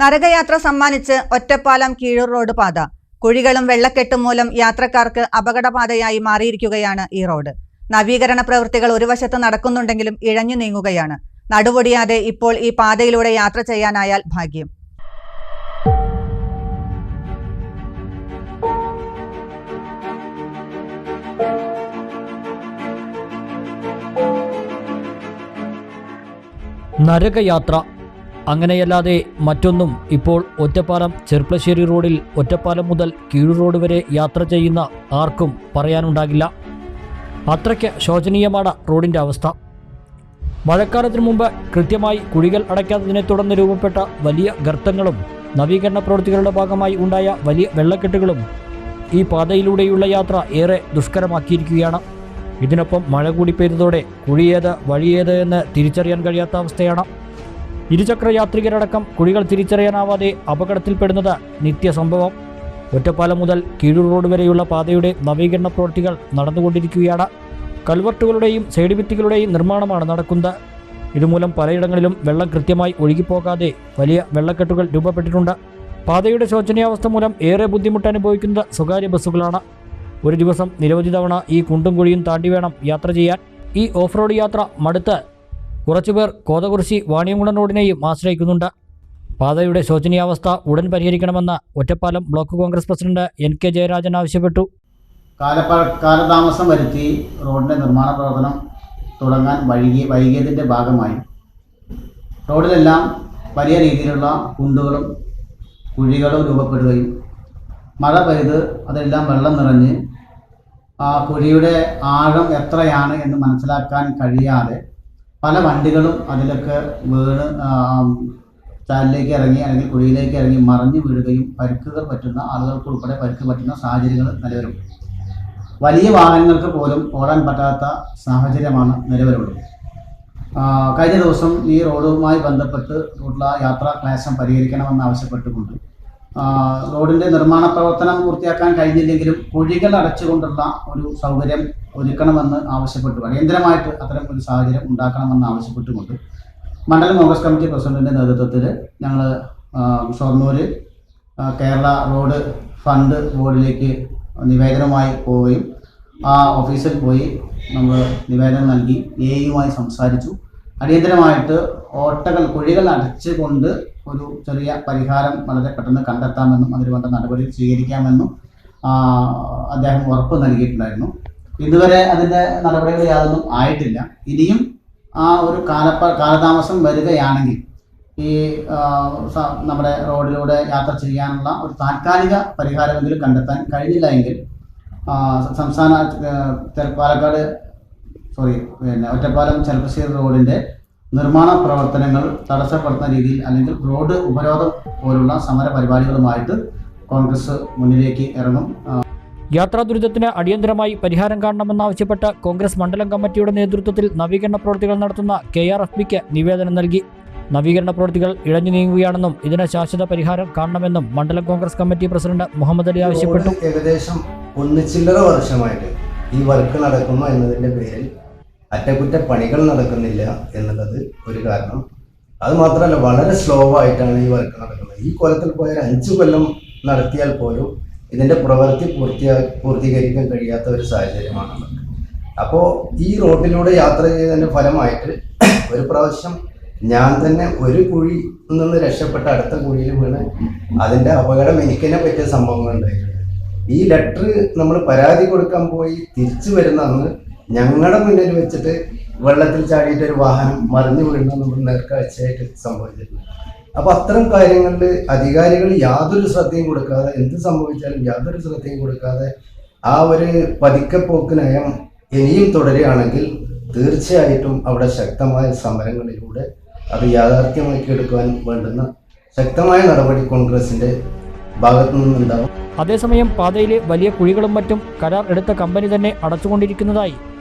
നരകയാത്ര സമ്മാനിച്ച് ഒറ്റപ്പാലം കീഴൂർ റോഡ് പാത. കുഴികളും വെള്ളക്കെട്ടും മൂലം യാത്രക്കാർക്ക് അപകടപാതയായി മാറിയിരിക്കുകയാണ് ഈ റോഡ്. നവീകരണ പ്രവൃത്തികൾ ഒരു വശത്ത് നടക്കുന്നുണ്ടെങ്കിലും ഇഴഞ്ഞു നീങ്ങുകയാണ്. നടുപൊടിയാതെ ഇപ്പോൾ ഈ പാതയിലൂടെ യാത്ര ചെയ്യാനായാൽ ഭാഗ്യം. നരകയാത്ര അങ്ങനെയല്ലാതെ മറ്റൊന്നും ഇപ്പോൾ ഒറ്റപ്പാലം ചെർപ്പളശ്ശേരി റോഡിൽ ഒറ്റപ്പാലം മുതൽ കീഴ് റോഡ് വരെ യാത്ര ചെയ്യുന്ന ആർക്കും പറയാനുണ്ടാകില്ല. അത്രയ്ക്ക് ശോചനീയമാണ് റോഡിന്റെ അവസ്ഥ. മഴക്കാലത്തിനു മുമ്പ് കൃത്യമായി കുഴികൾ അടയ്ക്കാത്തതിനെ തുടർന്ന് രൂപപ്പെട്ട വലിയ ഗർത്തങ്ങളും നവീകരണ പ്രവൃത്തികളുടെ ഭാഗമായി ഉണ്ടായ വലിയ വെള്ളക്കെട്ടുകളും ഈ പാതയിലൂടെയുള്ള യാത്ര ഏറെ ദുഷ്കരമാക്കിയിരിക്കുകയാണ്. ഇതിനൊപ്പം മഴ കൂടി പെയ്തതോടെ കുഴിയേത് വഴിയേത് എന്ന് തിരിച്ചറിയാൻ കഴിയാത്ത അവസ്ഥയാണ്. ഇരുചക്ര യാത്രികരടക്കം കുഴികൾ തിരിച്ചറിയാനാവാതെ അപകടത്തിൽപ്പെടുന്നത് നിത്യസംഭവം. ഒറ്റപ്പാലം മുതൽ കീഴൂർ റോഡ് വരെയുള്ള പാതയുടെ നവീകരണ പ്രവൃത്തികൾ നടന്നുകൊണ്ടിരിക്കുകയാണ്. കൽവർട്ടുകളുടെയും സൈഡിബിറ്റുകളുടെയും നിർമ്മാണമാണ് നടക്കുന്നത്. ഇതുമൂലം പലയിടങ്ങളിലും വെള്ളം കൃത്യമായി ഒഴുകിപ്പോകാതെ വലിയ വെള്ളക്കെട്ടുകൾ രൂപപ്പെട്ടിട്ടുണ്ട്. പാതയുടെ ശോചനീയാവസ്ഥ മൂലം ഏറെ ബുദ്ധിമുട്ട് അനുഭവിക്കുന്നത് സ്വകാര്യ ബസ്സുകളാണ്. ഒരു ദിവസം നിരവധി തവണ ഈ കുണ്ടും കുഴിയും താണ്ടി വേണം യാത്ര ചെയ്യാൻ. ഈ ഓഫ് റോഡ് യാത്ര മടുത്ത് കുറച്ചുപേർ കോതകുറിശി വാണിയംകുളം റോഡിനെയും ആശ്രയിക്കുന്നുണ്ട്. പാതയുടെ ശോചനീയാവസ്ഥ ഉടൻ പരിഹരിക്കണമെന്ന് Ottapalam block Congress president N K Jayarajan ആവശ്യപ്പെട്ടു. കാലതാമസം വരുത്തി റോഡിന്റെ നിർമ്മാണ പ്രവർത്തനം തുടങ്ങാൻ വൈകി വൈകിയതിന്റെ ഭാഗമായി റോഡിലെല്ലാം വലിയ രീതിയിലുള്ള കുണ്ടുകളും കുഴികളും രൂപപ്പെടുകയും മഴ പെയ്ത് അതെല്ലാം വെള്ളം നിറഞ്ഞ് ആ കുഴിയുടെ ആഴം എത്രയാണ് എന്ന് മനസ്സിലാക്കാൻ കഴിയാതെ പല വണ്ടികളും അതിലൊക്കെ വീണ് ചാലിലേക്ക് ഇറങ്ങി അല്ലെങ്കിൽ കുഴിയിലേക്ക് ഇറങ്ങി മറിഞ്ഞു വീഴുകയും പരിക്കുകൾ പറ്റുന്ന ആളുകൾക്ക് ഉൾപ്പെടെ പരിക്ക് പറ്റുന്ന സാഹചര്യങ്ങൾ നിലവിലുണ്ട്. വലിയ വാഹനങ്ങൾക്ക് പോലും ഓടാൻ പറ്റാത്ത സാഹചര്യമാണ് നിലവിലുള്ളത്. കഴിഞ്ഞ ദിവസം ഈ റോഡുമായി ബന്ധപ്പെട്ട് ഉള്ള യാത്രാ ക്ലേശം പരിഹരിക്കണമെന്ന് ആവശ്യപ്പെട്ടുകൊണ്ട് റോഡിന്റെ നിർമ്മാണ പ്രവർത്തനം പൂർത്തിയാക്കാൻ കഴിഞ്ഞില്ലെങ്കിലും കുഴികൾ അടച്ചുകൊണ്ടുള്ള ഒരു സൗകര്യം ഒരുക്കണമെന്ന് ആവശ്യപ്പെട്ടു. അടിയന്തരമായിട്ട് അത്തരം ഒരു സാഹചര്യം ഉണ്ടാക്കണമെന്ന് ആവശ്യപ്പെട്ടുകൊണ്ട് മണ്ഡലം കോൺഗ്രസ് കമ്മിറ്റി പ്രസിഡന്റിന്റെ നേതൃത്വത്തിൽ ഞങ്ങൾ ഷൊർണൂർ കേരള റോഡ് ഫണ്ട് ബോർഡിലേക്ക് നിവേദനവുമായി പോവുകയും ആ ഓഫീസിൽ പോയി നമ്മൾ നിവേദനം നൽകി എ യുമായി സംസാരിച്ചു. അടിയന്തരമായിട്ട് ഓട്ടകൾ കുഴികൾ അടച്ചുകൊണ്ട് ഒരു ചെറിയ പരിഹാരം വളരെ പെട്ടെന്ന് കണ്ടെത്താമെന്നും അതിന് വേണ്ട നടപടി സ്വീകരിക്കാമെന്നും അദ്ദേഹം ഉറപ്പ് നൽകിയിട്ടുണ്ടായിരുന്നു. ഇതുവരെ അതിന്റെ നടപടികൾ യാതൊന്നും ആയിട്ടില്ല. ഇനിയും ആ ഒരു കാലപ്പ കാലതാമസം വരികയാണെങ്കിൽ ഈ നമ്മുടെ റോഡിലൂടെ യാത്ര ചെയ്യാനുള്ള ഒരു താൽക്കാലിക പരിഹാരമെങ്കിലും കണ്ടെത്താൻ കഴിഞ്ഞില്ല എങ്കിൽ സംസ്ഥാന പാലക്കാട് സോറി പിന്നെ ഒറ്റപ്പാലം ചെലപ്പശ്ശേരി റോഡിന്റെ നിർമ്മാണ പ്രവർത്തനങ്ങൾ തടസ്സപ്പെടുത്തുന്ന രീതിയിൽ അല്ലെങ്കിൽ റോഡ് ഉപരോധം പോലുള്ള സമര പരിപാടികളുമായിട്ട് കോൺഗ്രസ് മുന്നിലേക്ക് ഇറങ്ങും. യാത്രാ ദുരിതത്തിന് അടിയന്തരമായി പരിഹാരം കാണണമെന്നാവശ്യപ്പെട്ട് കോൺഗ്രസ് മണ്ഡലം കമ്മിറ്റിയുടെ നേതൃത്വത്തിൽ നവീകരണ പ്രവൃത്തികൾ നടത്തുന്ന കെ ആർ എഫ് ബിക്ക് നിവേദനം നൽകി. നവീകരണ പ്രവൃത്തികൾ ഇഴഞ്ഞു നീങ്ങുകയാണെന്നും ഇതിന് ശാശ്വത പരിഹാരം കാണണമെന്നും മണ്ഡലം കോൺഗ്രസ് കമ്മിറ്റി പ്രസിഡന്റ് മുഹമ്മദ് അലി ആവശ്യപ്പെട്ടു. ഏകദേശം ഒന്നിച്ചില്ലറ വർഷമായിട്ട് ഈ വർക്ക് നടക്കുന്നു എന്നതിന്റെ പേരിൽ അറ്റകുറ്റപ്പണികൾ നടക്കുന്നില്ല എന്നുള്ളത് ഒരു കാരണം. അത് മാത്രമല്ല വളരെ സ്ലോ ആയിട്ടാണ് ഈ വർക്ക് നടക്കുന്നത്. ഈ കൊല്ലത്തിൽ പോയ അഞ്ചു കൊല്ലം നടത്തിയാൽ പോലും ഇതിന്റെ പ്രവൃത്തി പൂർത്തിയാ പൂർത്തീകരിക്കാൻ കഴിയാത്ത ഒരു സാഹചര്യമാണുള്ളത് അപ്പോൾ ഈ റോഡിലൂടെ യാത്ര ചെയ്തതിന്റെ ഫലമായിട്ട് ഒരു പ്രാവശ്യം ഞാൻ തന്നെ ഒരു കുഴി നിന്ന് രക്ഷപ്പെട്ട അടുത്ത കുഴിയിൽ വീണ് അതിന്റെ അപകടം എനിക്ക് തന്നെ പറ്റിയ സംഭവങ്ങൾ ഉണ്ടായിട്ടുണ്ട് ഈ ലെറ്റർ നമ്മൾ പരാതി കൊടുക്കാൻ പോയി തിരിച്ചു വരുന്ന അന്ന് ഞങ്ങളുടെ മുന്നിൽ വെച്ചിട്ട് വെള്ളത്തിൽ ചാടിയിട്ട് ഒരു വാഹനം മറിഞ്ഞു വീഴുന്ന നമ്മൾ നേർക്കാഴ്ചയായിട്ട് സംഭവിച്ചിട്ടുണ്ട്. അപ്പൊ അത്തരം കാര്യങ്ങളിൽ അധികാരികൾ യാതൊരു ശ്രദ്ധയും കൊടുക്കാതെ എന്ത് സംഭവിച്ചാലും യാതൊരു ശ്രദ്ധയും കൊടുക്കാതെ ആ ഒരു പതിക്കപ്പോക്ക് നയം ഇനിയും തുടരുകയാണെങ്കിൽ തീർച്ചയായിട്ടും അവിടെ ശക്തമായ സമരങ്ങളിലൂടെ അത് യാഥാർത്ഥ്യമാക്കി എടുക്കുവാൻ വേണ്ടുന്ന ശക്തമായ നടപടി കോൺഗ്രസിന്റെ ഭാഗത്തു നിന്നുണ്ടാവും. അതേസമയം പാതയിലെ വലിയ കുഴികളും മറ്റും കരാർ എടുത്ത കമ്പനി തന്നെ അടച്ചുകൊണ്ടിരിക്കുന്നതായി